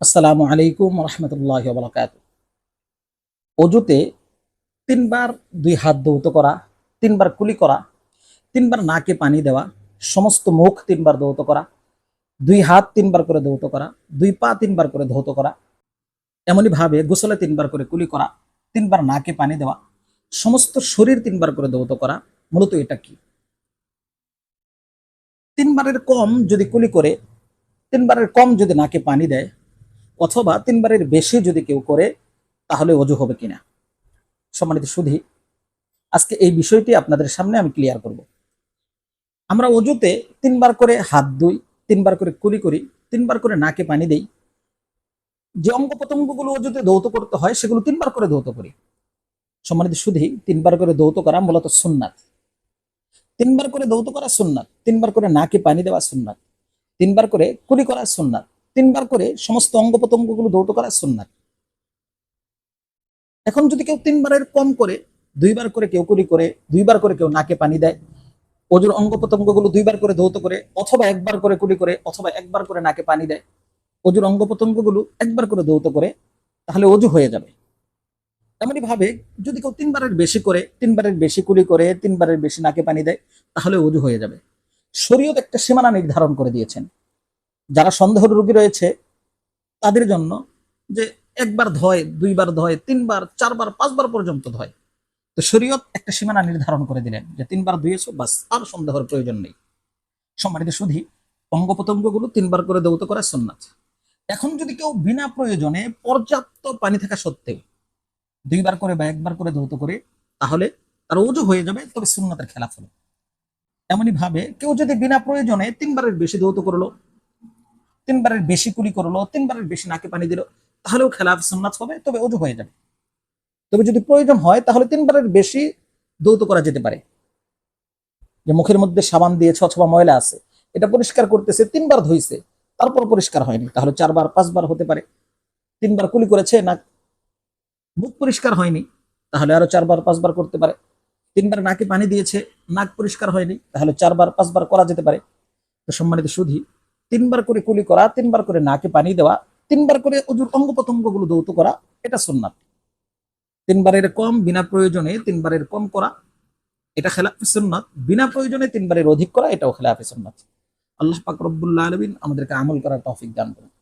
আসসালামু আলাইকুম রহমতুল্লাহ বরকাত অজুতে তিনবার দুই হাত দৌত করা, তিনবার কুলি করা, তিনবার নাকে পানি দেওয়া, সমস্ত মুখ তিনবার দৌত করা, দুই হাত তিনবার করে দৌত করা, দুই পা তিনবার করে ধৌত করা, এমনই ভাবে গোসলে তিনবার করে কুলি করা, তিনবার নাকে পানি দেওয়া, সমস্ত শরীর তিনবার করে দৌত করা, মূলত এটা কি? তিনবারের কম যদি কুলি করে, তিনবারের কম যদি নাকে পানি দেয় অথবা তিনবারের বেশি যদি কেউ করে, তাহলে অজু হবে কিনা? সম্মানিত সুধি, আজকে এই বিষয়টি আপনাদের সামনে আমি ক্লিয়ার করব। আমরা অজুতে তিনবার করে হাত ধুই, তিনবার করে কুলি করি, তিনবার করে নাকে পানি দেই। যে অঙ্গ প্রত্যঙ্গগুলো অজুতে দৌত করতে হয়, সেগুলো তিনবার করে দৌত করি। সম্মানিত সুধি, তিনবার করে দৌত করা মূলত সুন্নাত। তিনবার করে দৌত করা সুন্নাত, তিনবার করে নাকে পানি দেওয়া সুন্নাত, তিনবার করে কুলি করা সুন্নাত। তিনবার করে সমস্ত অঙ্গ প্রত্যঙ্গগুলো দৌত করা সুন্নাত। এখন যদি কেউ তিনবারের কম করে, দুইবার করে কেউ কুলি করে, দুইবার করে কেউ নাকে পানি দেয় ওজুর অঙ্গ প্রত্যঙ্গগুলো দুইবার করে ধৌত করে, অথবা একবার করে কুলি করে, অথবা একবার করে নাকে পানি দেয়, অজুর অঙ্গ প্রত্যঙ্গগুলো একবার করে ধৌত করে, তাহলে অজু হয়ে যাবে। এমনই ভাবে যদি কেউ তিনবারের বেশি করে, তিনবারের বেশি কুলি করে, তিনবারের বেশি নাকে পানি দেয়, তাহলে অজু হয়ে যাবে। শরীয়ত একটা সীমানা নির্ধারণ করে দিয়েছেন। যারা সন্দেহ রোগী রয়েছে, তাদের জন্য যে একবার ধয়, দুইবার ধয়, তিনবার, চারবার, পাঁচবার পর্যন্ত ধয়। তো শরীয়ত একটা সীমানা নির্ধারণ করে দিলেন যে তিনবার ধুয়েছো, বাস, আর সন্দেহের প্রয়োজন নেই। সম্মানিত শুধু অঙ্গ প্রত্যঙ্গগুলো তিনবার করে দৌত করা সন্ন্যাত এখন যদি কেউ বিনা প্রয়োজনে পর্যাপ্ত পানি থাকা সত্ত্বেও দুইবার করে বা একবার করে দৌত করে, তাহলে তার ওজু হয়ে যাবে, তবে সুন্নাতের খেলাফ হলো এমনই ভাবে কেউ যদি বিনা প্রয়োজনে তিনবারের বেশি দৌত করল তিনবারের বেশি কুলি করল, তিনবারের বেশি নাকে পানি দিল, তাহলেও খেলাফ সুন্নাত হবে, তবে অজু হয়ে যাবে। তবে যদি প্রয়োজন হয়, তাহলে তিনবারের বেশি দৌত করা যেতে পারে। যে মুখের মধ্যে সাবান দিয়েছে অথবা ময়লা আছে, এটা পরিষ্কার করতেছে, তিনবার ধুইছে, তারপর পরিষ্কার হয়নি, তাহলে চারবার, পাঁচবার হতে পারে। তিনবার কুলি করেছে, না মুখ পরিষ্কার হয়নি, তাহলে আরও চারবার, পাঁচবার করতে পারে। তিনবার নাকে পানি দিয়েছে, নাক পরিষ্কার হয়নি, তাহলে চারবার, পাঁচবার করা যেতে পারে। তো সম্মানিত সুধী তিনবার করে কুলি করা, তিনবার করে নাকে পানি দেওয়া, তিনবার করে অজুর অঙ্গ প্রত্যঙ্গগুলো দৌত করা, এটা সুন্নাত। তিনবারের কম বিনা প্রয়োজনে তিনবারের কম করা, এটা খেলাফি সুন্নাত। বিনা প্রয়োজনে তিনবারের অধিক করা, এটাও খেলাফি সুন্নাত। আল্লাহ পাক রব্বুল্লাহ আলমিন আমাদেরকে আমল করার তৌফিক দান করুন।